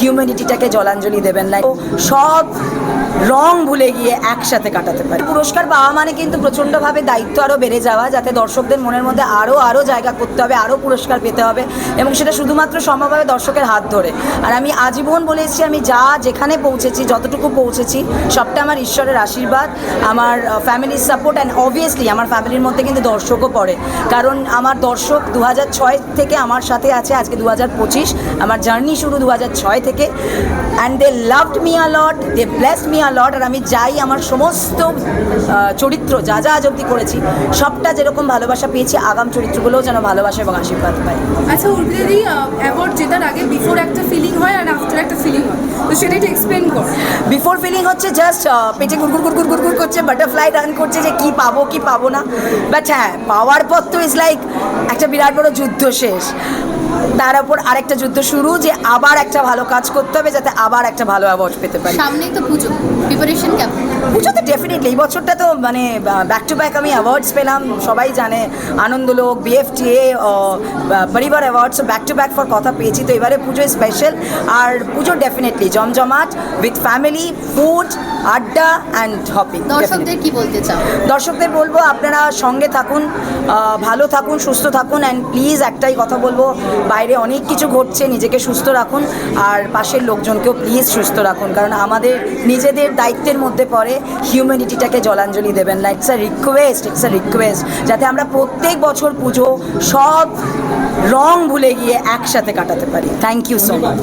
হিউম্যানিটিটাকে জলাঞ্জলি দেবেন লাইক সব রং ভুলে গিয়ে একসাথে কাটাতে পারি। পুরস্কার পাওয়া মানে কিন্তু প্রচণ্ডভাবে দায়িত্ব আরও বেড়ে যাওয়া, যাতে দর্শকদের মনের মধ্যে আরও আরও জায়গা করতে হবে আরও পুরস্কার পেতে হবে এবং সেটা শুধুমাত্র সম্ভব হবে দর্শকের হাত ধরে। আর আমি আজীবন বলে এসেছি, আমি যা যেখানে পৌঁছেছি, যতটুকু পৌঁছেছি, সবটা আমার ঈশ্বরের আশীর্বাদ, আমার ফ্যামিলির সাপোর্ট অ্যান্ড অবভিয়াসলি আমার ফ্যামিলির মধ্যে কিন্তু দর্শকও পড়ে। কারণ আমার দর্শক দু থেকে আমার সাথে আছে, আজকে দু আমার জার্নি শুরু দু ছয় থেকে। And they loved me a lot they blessed me a lot আর আমি যাই আমার সমস্ত চরিত্র যা যা আজ অব্দি করেছি সবটা যেরকম ভালোবাসা পেয়েছি আগাম চরিত্রগুলোও যেন ভালোবাসা এবং আশীর্বাদ পাই আচ্ছা উর্মিদি অ্যাওয়ার্ড জেতার আগে বিফোর একটা ফিলিং হয় আর আফটার একটা ফিলিং হয়? তো সেটা একটু এক্সপ্লেন কর। বিফোর ফিলিং হচ্ছে জাস্ট পেটে গুড়গুড় গুড়গুড় গুড়গুড় করছে বাটারফ্লাই রান করছে যে কি পাবো কি পাবো না। বাট হ্যাঁ পাওয়ার পর তো ইজ লাইক একটা বিরাট বড় যুদ্ধ শেষ। তার উপর আরেকটা যুদ্ধ শুরু যে আবার একটা ভালো কাজ করতে হবে যাতে আবার একটা ভালো অ্যাওয়ার্ড পেতে পারি। সামনেই তো পুজো। প্রিপারেশন কেমন? পুজোতে ডেফিনেটলি এই বছরটা তো মানে ব্যাক টু ব্যাক আমি অ্যাওয়ার্ডস পেলাম। সবাই জানে Anandalok BFTA Parivaar awards back to back for Kotha পেয়েছি। তো এবারে পুজো স্পেশাল আর পুজো ডেফিনেটলি জমজমাট with family food adda and hopping দর্শকদের কি বলতে চাও? দর্শকদের বলব আপনারা সঙ্গে থাকুন ভালো থাকুন সুস্থ থাকুন অ্যান্ড প্লিজ একটাই কথা বলব বাইরে অনেক কিছু ঘটছে, নিজেকে সুস্থ রাখুন আর পাশের লোকজনকেও প্লিজ সুস্থ রাখুন। কারণ আমাদের নিজেদের দায়িত্বের মধ্যে পড়ে হিউম্যানিটিটাকে জলাঞ্জলি দেবেন না। It's a request it's a request যাতে আমরা প্রত্যেক বছর পুজো সব রং ভুলে গিয়ে একসাথে কাটাতে পারি। Thank you so much